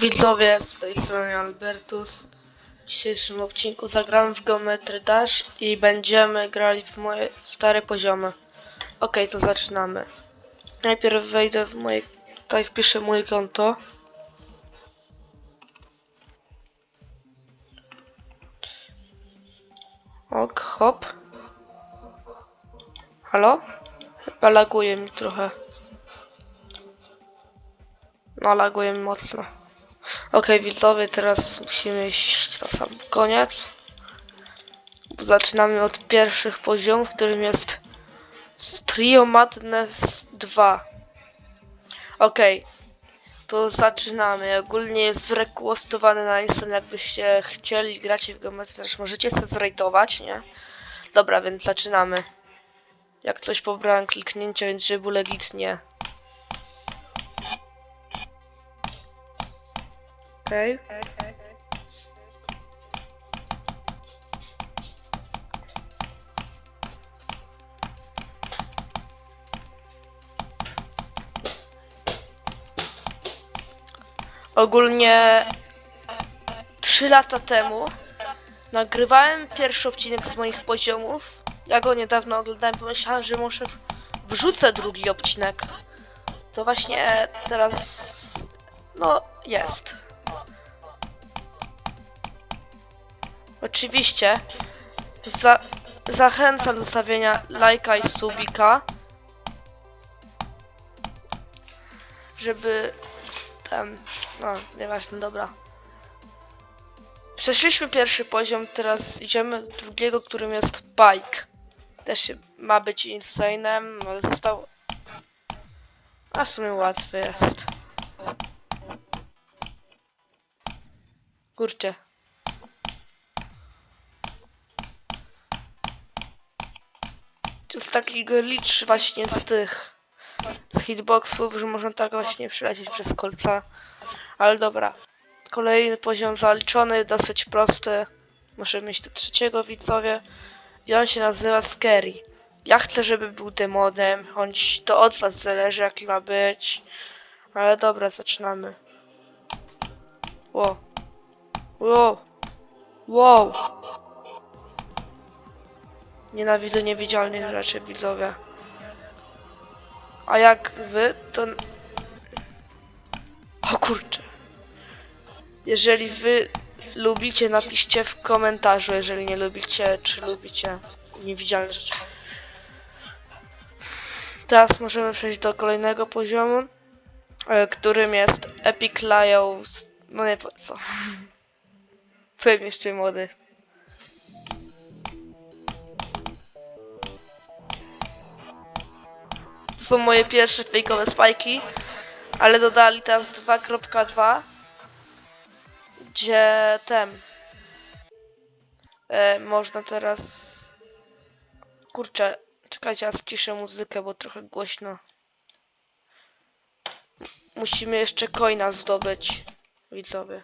Widzowie, z tej strony Albertus. W dzisiejszym odcinku zagramy w Geometry Dash i będziemy grali w moje stare poziomy. Ok, to zaczynamy. Najpierw wejdę w moje... Tutaj wpiszę moje konto. Ok, hop. Halo? Chyba laguje mi trochę. No, laguje mi mocno. Okej, widzowie, teraz musimy iść na sam koniec. Zaczynamy od pierwszych poziomów, którym jest Trio Madness 2. Okej, to zaczynamy. Ogólnie jest zrekwestowany na Instagram, jakbyście chcieli grać w geometrii, też możecie sobie zrejtować, nie? Dobra, więc zaczynamy. Jak coś pobrałem kliknięcia, więc żeby było legitnie. Okej. Ogólnie 3 lata temu nagrywałem pierwszy odcinek z moich poziomów. Ja go niedawno oglądałem, pomyślałem, że muszę wrzucę drugi odcinek. To właśnie teraz no jest. Oczywiście za, zachęcam do zostawienia lajka i subika, żeby ten, no nieważne, dobra. Przeszliśmy pierwszy poziom, teraz idziemy do drugiego, którym jest bike. Też ma być insanem, ale został... A w sumie łatwy jest. Kurczę. To jest taki glitch właśnie z tych hitboxów, że można tak właśnie przelecieć przez kolca. Ale dobra. Kolejny poziom zaliczony, dosyć prosty. Muszę mieć do trzeciego widzowie. I on się nazywa Scary. Ja chcę, żeby był demonem, choć to od was zależy jaki ma być. Ale dobra, zaczynamy. Wow. Wow. Wow. Nienawidzę niewidzialnych rzeczy, widzowie. A jak wy, to... O kurczę. Jeżeli wy lubicie, napiszcie w komentarzu, jeżeli nie lubicie, czy lubicie niewidzialne rzeczy. Teraz możemy przejść do kolejnego poziomu, e, którym jest Epic Lyle... No nie po co. Powiem jeszcze młody. Są moje pierwsze fejkowe spajki, ale dodali teraz 2.2, gdzie ten e, można teraz kurczę, czekajcie, ja ściszę muzykę, bo trochę głośno. Musimy jeszcze coina zdobyć, widzowie.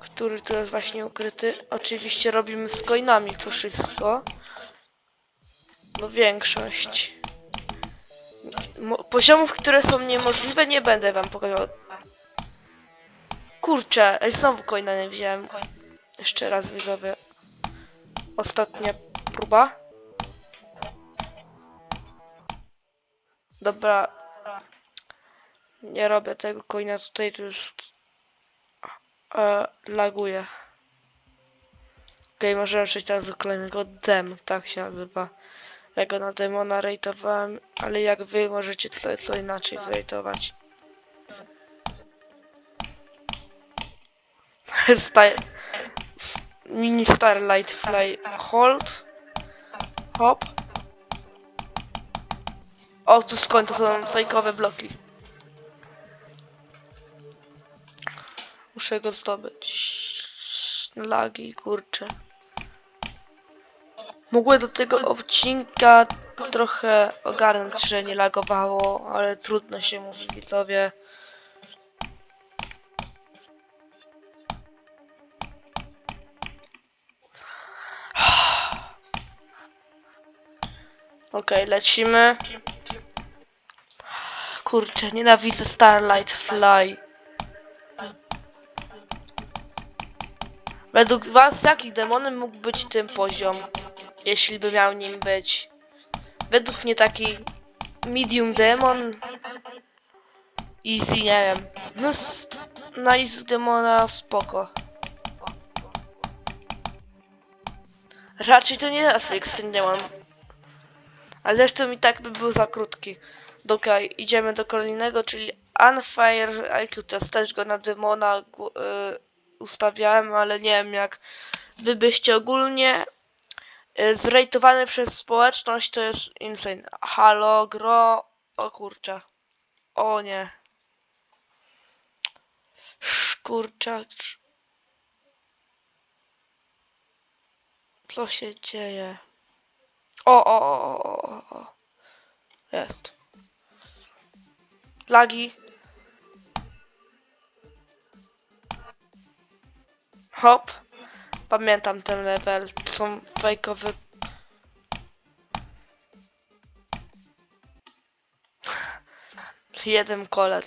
Który tu jest właśnie ukryty. Oczywiście robimy z coinami to wszystko. No większość. Poziomów, które są niemożliwe, nie będę wam pokazywał. Kurczę, ej, znowu coina nie wziąłem. Jeszcze raz widzowie. Ostatnia próba. Dobra. Nie robię tego coina tutaj, to już e, laguje. Okej, możemy przejść teraz do kolejnego dem, tak się nazywa. Ja go na demona rejtowałem, ale jak wy możecie sobie co inaczej zrejtować. Star... Mini Starlight Fly Hold. Hop. O, tu skąd to są fejkowe bloki. Muszę go zdobyć. Lagi, kurczę. Mogłem do tego odcinka trochę ogarnąć, że nie lagowało, ale trudno się mówi widzowie. Okej, lecimy. Kurczę, nienawidzę Starlight Fly. Według was jaki demonem mógł być ten poziom? Jeśli by miał nim być. Według mnie taki medium demon. Easy, nie wiem. No na easy demona spoko. Raczej to nie jest extreme demon. Ale zresztą i tak by był za krótki. Okej, idziemy do kolejnego, czyli Unfire IQ Test. Też go na demona y, ustawiałem, ale nie wiem jak wy byście ogólnie y, zrejtowany przez społeczność to jest insane. Halo, gro... O kurczę. O nie. Kurczacz. Co się dzieje? O, o, o, o, o. Jest. Lagi. Hop. Pamiętam ten level. Są fejkowe. Jeden kolec.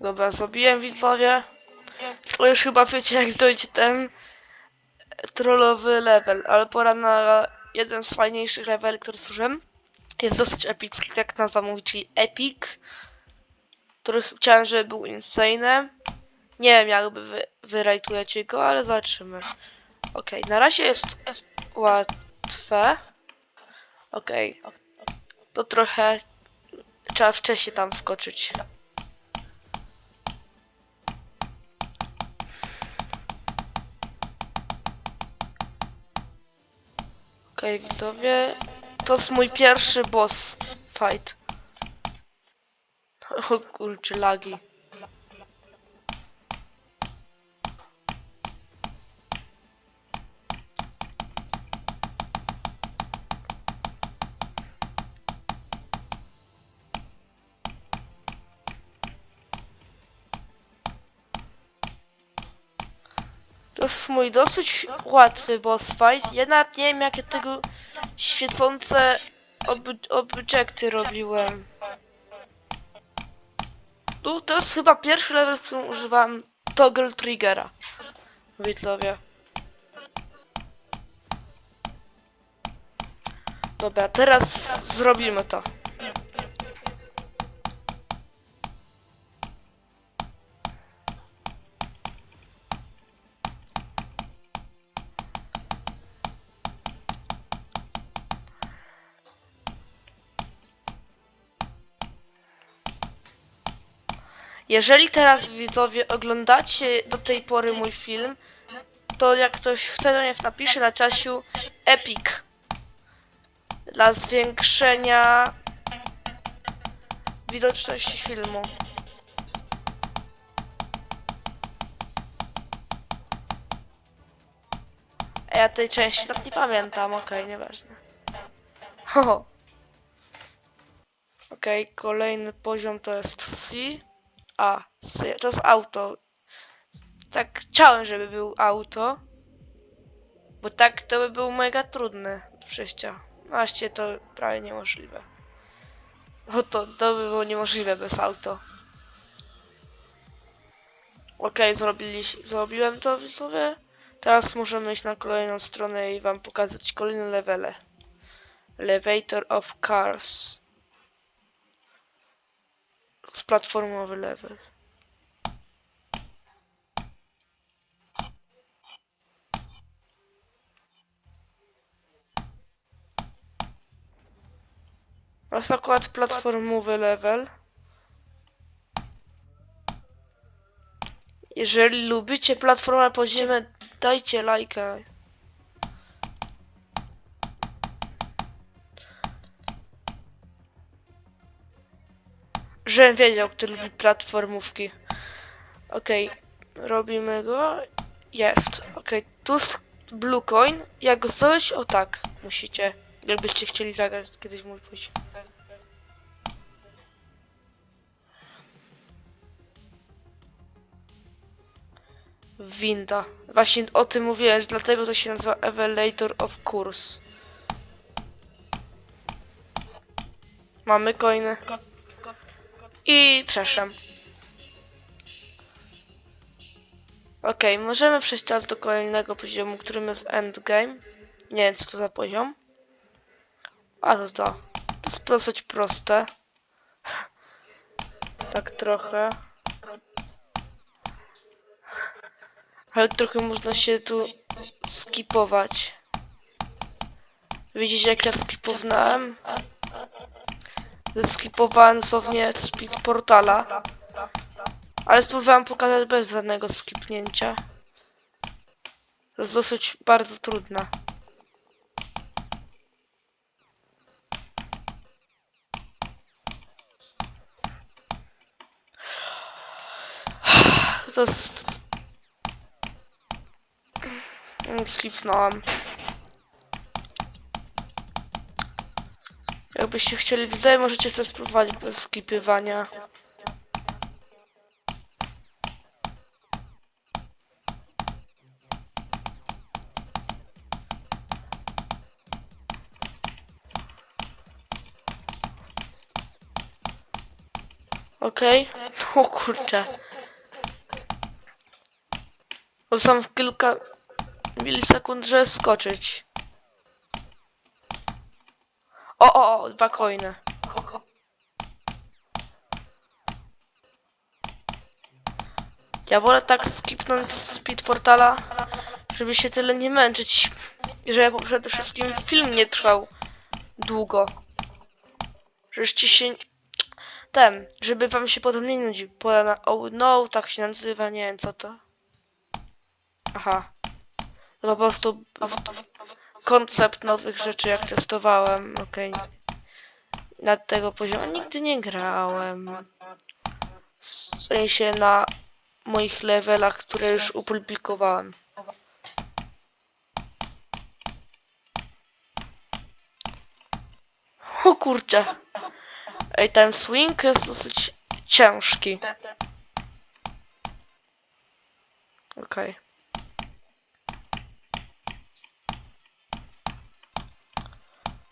Dobra, zrobiłem widzowie. To już chyba wiecie jak dojdzie ten trollowy level, ale pora na jeden z fajniejszych leveli, który stworzyłem. Jest dosyć epicki, tak nazwa mówi, czyli Epic, który chciałem, żeby był insane. Nie wiem jakby wy, wyrajtujecie go, ale zobaczymy. Okej, na razie jest łatwe. Okej, to trochę trzeba wcześniej tam skoczyć. Okej, widzowie. To jest mój pierwszy boss fight. O kurczę, lagi. Mój dosyć łatwy boss fight. Nawet nie wiem jakie tego świecące ob obiekty robiłem. Tu to jest chyba pierwszy level, w którym używam toggle triggera. Widzowie. Dobra, teraz zrobimy to. Jeżeli teraz widzowie oglądacie do tej pory mój film, to jak ktoś chce, to niech napisze na czasiu Epic. Dla zwiększenia widoczności filmu. A ja tej części tak nie pamiętam, okej, nieważne. Ho. Okej, kolejny poziom to jest C. A, to jest auto. Tak chciałem, żeby był auto. Bo tak to by był mega trudny do przejścia. No Właściwie to prawie niemożliwe. Bo to, to by było niemożliwe bez auto. Okej, zrobili, zrobiłem to widzowie. Teraz możemy iść na kolejną stronę i wam pokazać kolejne levele. Elevator of Cars. Z platformowy level. Jest akurat platformowy level. Jeżeli lubicie platformę podziemne, dajcie lajka. Żebym wiedział, kto lubi platformówki. Okej, robimy go. Jest. Okej, tu jest blue coin. Jak go zdobyć? O tak, musicie. Jakbyście chcieli zagrać kiedyś mój poziom. winda. Właśnie o tym mówiłem, dlatego to się nazywa Elevator of Course. Mamy coiny. I przeszłem. Okej, możemy przejść teraz do kolejnego poziomu, którym jest endgame. Nie wiem, co to za poziom. A to to. To jest dosyć proste. Tak trochę. Ale trochę można się tu skipować. Widzicie jak ja skipowałem? Skipowałem dosłownie speed portala. Ale spróbowałem pokazać bez żadnego skipnięcia. To jest dosyć bardzo trudne. To jest... Skipnąłem. Jakbyście chcieli widać, możecie sobie spróbować bez skipywania. Okej. O kurczę. Bo sam w kilka milisekund, żeby skoczyć. O, o, o, dwa coiny. Ja wolę tak skipnąć speed portala, żeby się tyle nie męczyć. I żeby przede wszystkim film nie trwał długo. Żeście się... Ten, żeby wam się potem nie nudził. Pola na... Oh no, tak się nazywa, nie wiem co to. Aha. To po prostu koncept nowych rzeczy jak testowałem, okej. Na tego poziomu nigdy nie grałem. W sensie na moich levelach, które już opublikowałem. O kurczę. Ej, ten swing jest dosyć ciężki. Okej.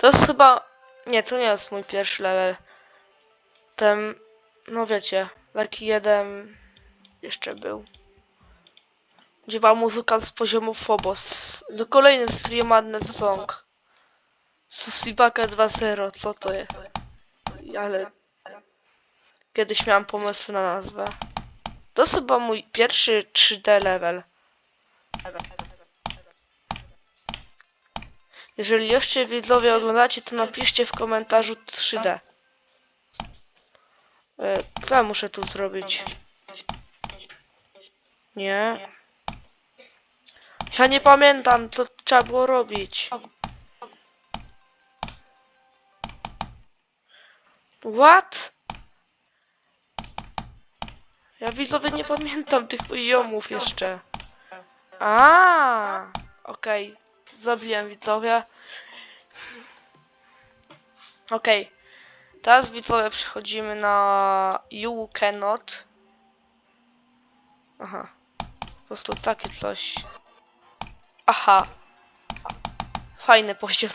To jest chyba... Nie, to nie jest mój pierwszy level. Ten... No wiecie, taki jeden... Jeszcze był. Gdzie była muzyka z poziomu Phobos. Do kolejny Stream Madness Song. Susibaka 2.0, co to jest? Ale... Kiedyś miałam pomysł na nazwę. To chyba mój pierwszy 3D level. Jeżeli jeszcze widzowie oglądacie, to napiszcie w komentarzu 3D. E, co ja muszę tu zrobić? Nie. Ja nie pamiętam, co trzeba było robić. What? Ja widzowie nie pamiętam tych poziomów jeszcze. A, okej. Zabiłem widzowie. Okej. Teraz widzowie przechodzimy na You Cannot. Aha. Po prostu takie coś. Aha. Fajny poziom.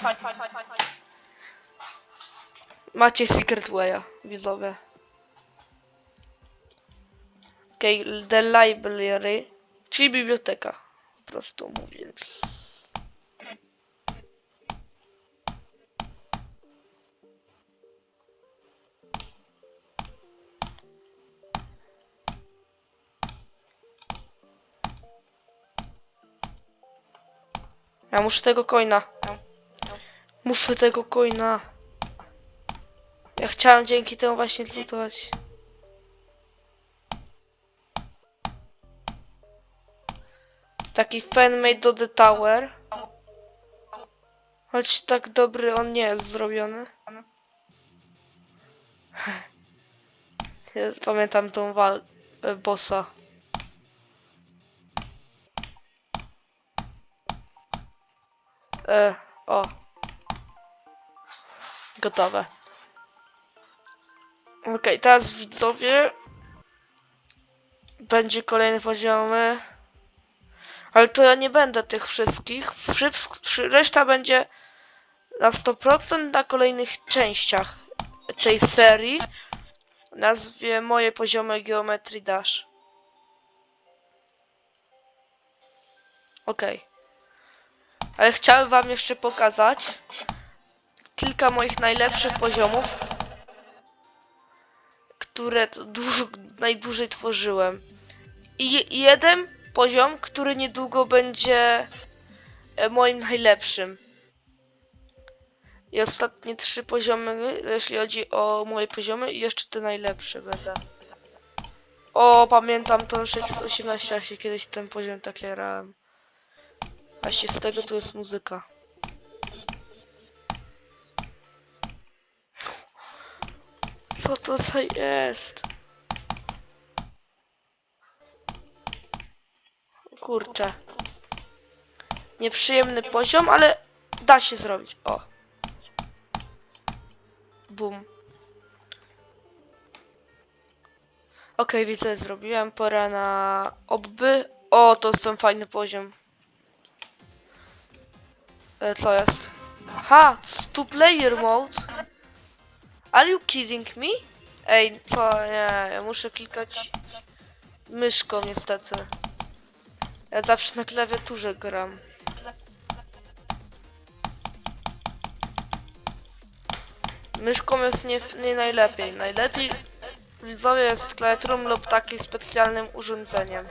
Macie Secret Way'a, widzowie. Okej, The Library, czyli biblioteka, po prostu mówiąc. Ja muszę tego coina. Muszę tego coina. Ja chciałem dzięki temu właśnie zlutować. Taki fanmade do The Tower. Choć tak dobry on nie jest zrobiony. Pamiętam tą wal... e, bossa. E, o. Gotowe. Okej, teraz widzowie. Będzie kolejny poziomy. Ale to ja nie będę tych wszystkich. Wszy- wszy- Reszta będzie na 100% na kolejnych częściach tej serii. Nazwie moje poziomy Geometry Dash. Okej. Ale chciałem wam jeszcze pokazać kilka moich najlepszych poziomów, które to dużo, najdłużej tworzyłem. I je- i jeden poziom, który niedługo będzie e, moim najlepszym. I ostatnie trzy poziomy, jeśli chodzi o moje poziomy, i jeszcze te najlepsze będę. O, pamiętam tą 618, ja się kiedyś ten poziom tak jarałem. Właśnie z tego tu jest muzyka. Co to za jest? Kurczę. Nieprzyjemny poziom, ale da się zrobić. O. Bum. Okej, widzę, zrobiłem. Pora na obby. O, to jest ten fajny poziom. E, co jest? Ha! Two player mode. Are you kidding me? Ej, co? Nie, ja muszę klikać myszką niestety. Ja zawsze na klawiaturze gram. Myszką jest nie, nie najlepiej. Najlepiej widzowie jest klawiaturą lub takim specjalnym urządzeniem.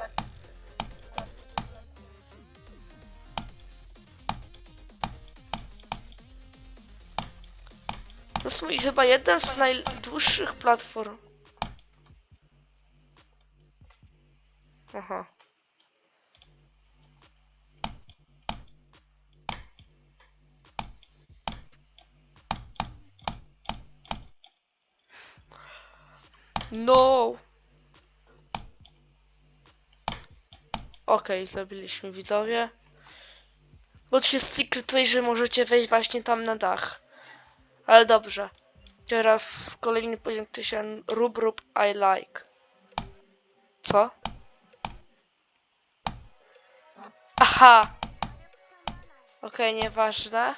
To jest mój chyba jeden z najdłuższych platform. Aha. No. Okej, zabiliśmy widzowie. Bo to jest secret way, że możecie wejść właśnie tam na dach. Ale dobrze. Teraz kolejny poziom to się rub rub I like. Co? Aha! Okej, nieważne.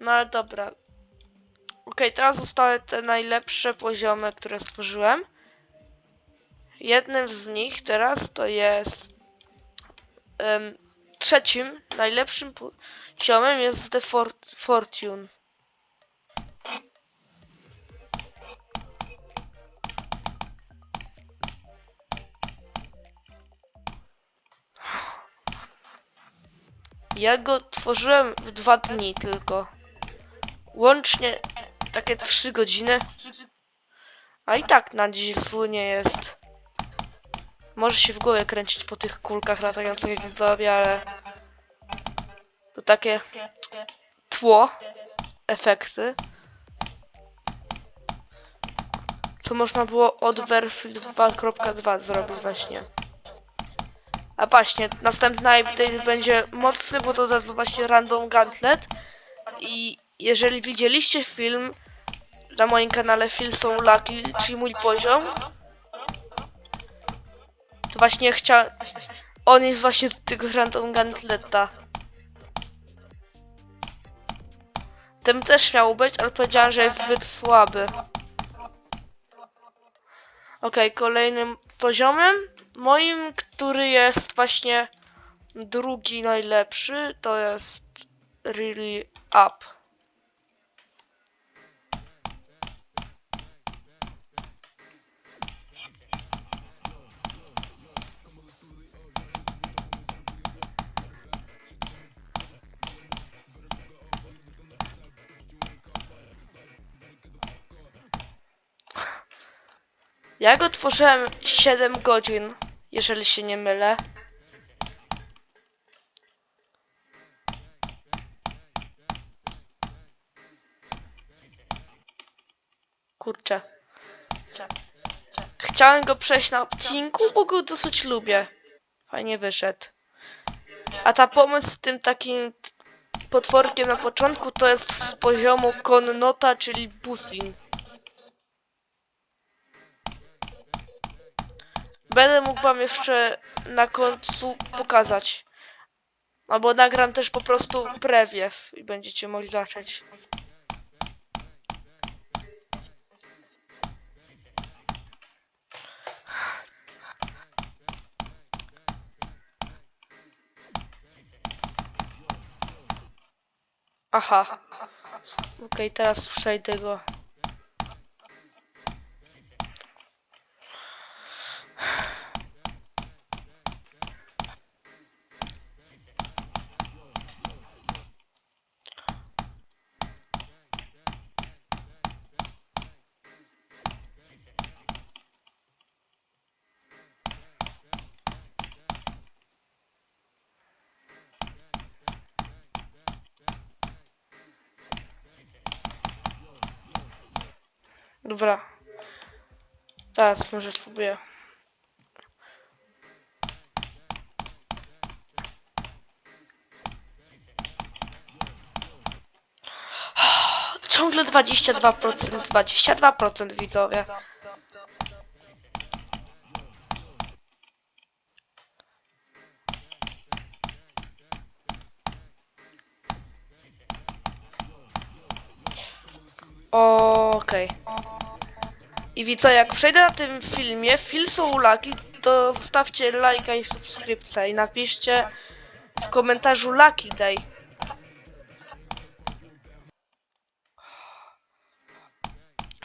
No ale dobra. Okej, teraz zostały te najlepsze poziomy, które stworzyłem. Jednym z nich teraz to jest em, trzecim najlepszym po- poziomem jest The Fort Fortune. Ja go tworzyłem w dwa dni tylko. Łącznie takie trzy godziny. A i tak na dziś zły nie jest. Może się w głowie kręcić po tych kulkach latających jak widzowie, ale... To takie tło, efekty. Co można było od wersji 2.2 zrobić właśnie. A właśnie, następny update będzie mocny, bo to zaraz właśnie Random Gauntlet. I jeżeli widzieliście film na moim kanale Phil So Lucky, czyli mój poziom, to właśnie chciałem... On jest właśnie z tego Random Gauntleta. Ten też miał być, ale powiedziałem, że jest zbyt słaby. Okej, kolejnym poziomem moim, który jest właśnie drugi najlepszy, to jest Really Up. Ja go tworzyłem 7 godzin, jeżeli się nie mylę. Kurczę. Chciałem go przejść na odcinku, bo go dosyć lubię. Fajnie wyszedł. A ta pomysł z tym takim potworkiem na początku to jest z poziomu Konnota, czyli Busin. Będę mógł wam jeszcze na końcu pokazać. Albo nagram też po prostu prewiew i będziecie mogli zacząć. Aha. Okej, teraz przejdę go. Dobra. Teraz może spróbuję. Ciągle 22%, 22% widzowie. Okej. I widzę, jak przejdę na tym filmie, So Lucky, to zostawcie lajka i subskrypcję i napiszcie w komentarzu Day.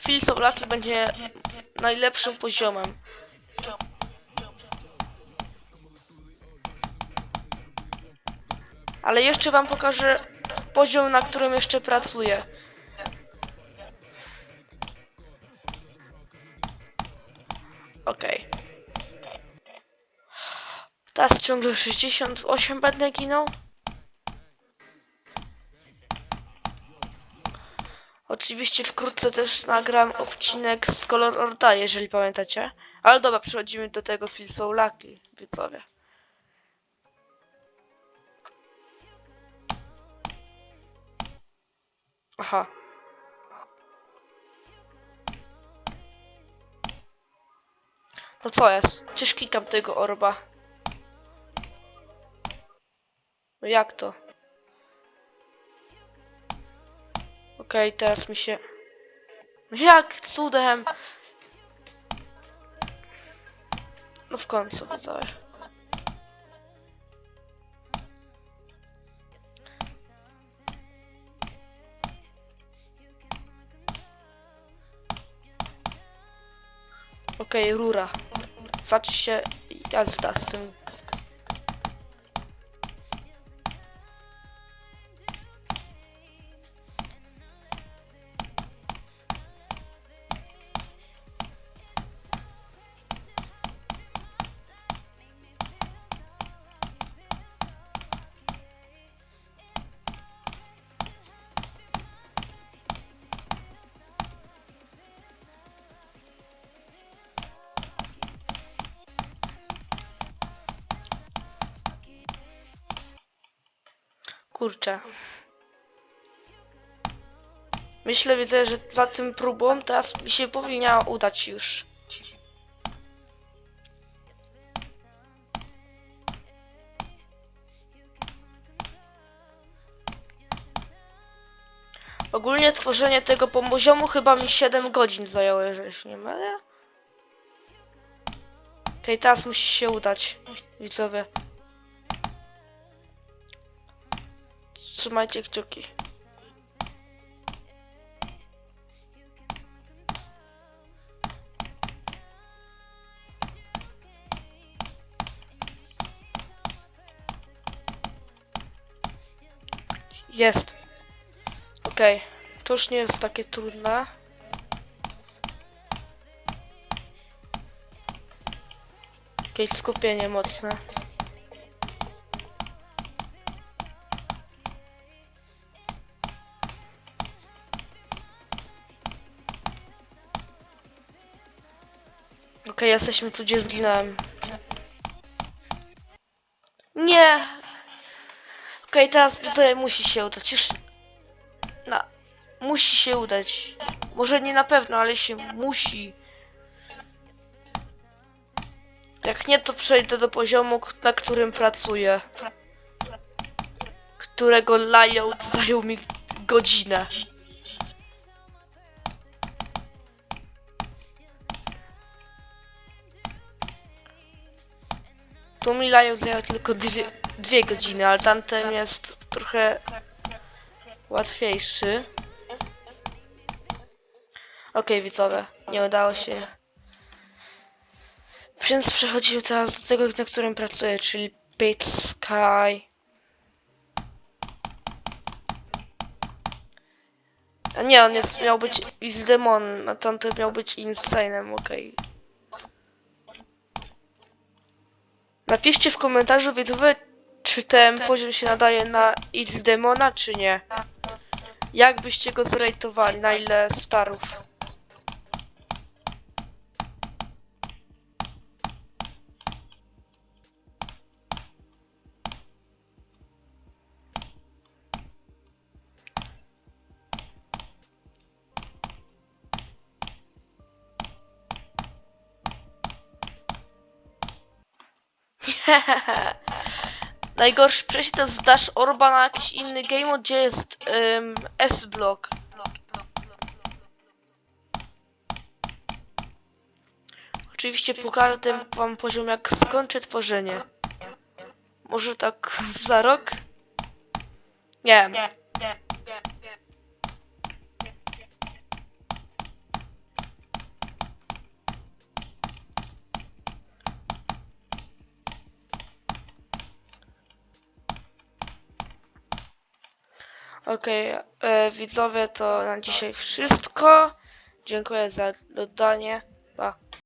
Feel So Lucky będzie najlepszym poziomem. Ale jeszcze wam pokażę poziom, na którym jeszcze pracuję. Okej. Teraz ciągle 68 będę ginął. Oczywiście wkrótce też nagram odcinek z Color Orta, jeżeli pamiętacie. Ale dobra, przechodzimy do tego Feel So Lucky, widzowie. Aha. No co jest? Przecież klikam tego orba. No jak to? Okej, teraz mi się... No jak cudem? No w końcu, widzowie. Okej, rura. Zacznie się jazda z tym. Myślę, widzę, że za tym próbą teraz mi się powinna udać już. Ogólnie tworzenie tego poziomu chyba mi 7 godzin zajęło, jeżeli się nie mylę. Okej, teraz musi się udać, widzowie. Trzymajcie kciuki. Jest. Okej. To już nie jest takie trudne. Jakieś skupienie mocne. Okej, jesteśmy tu, gdzie zginąłem. Nie! Okej, teraz widzowie musi się udać. Już... Na... Musi się udać. Może nie na pewno, ale się musi. Jak nie, to przejdę do poziomu, na którym pracuję. Którego layout zajął mi godzinę. Tu mi layout zajął tylko dwie, dwie godziny, ale tamten jest trochę łatwiejszy. Okej, widzowie, nie udało się. Więc przechodzimy teraz do tego, na którym pracuję, czyli Pit Sky. A nie, on jest, miał być Is Demon, a tamten miał być Insanem, okej. Napiszcie w komentarzu, widzowie, czy ten poziom się nadaje na Is Demona, czy nie. Jak byście go zrejtowali, na ile starów? Najgorszy przejście to zdasz orba na jakiś inny game, gdzie jest ym, S-block. Oczywiście pokażę wam poziom jak skończę tworzenie. Może tak za rok? Nie wiem. Okej, e, widzowie, to na dzisiaj wszystko. Dziękuję za oglądanie. Pa.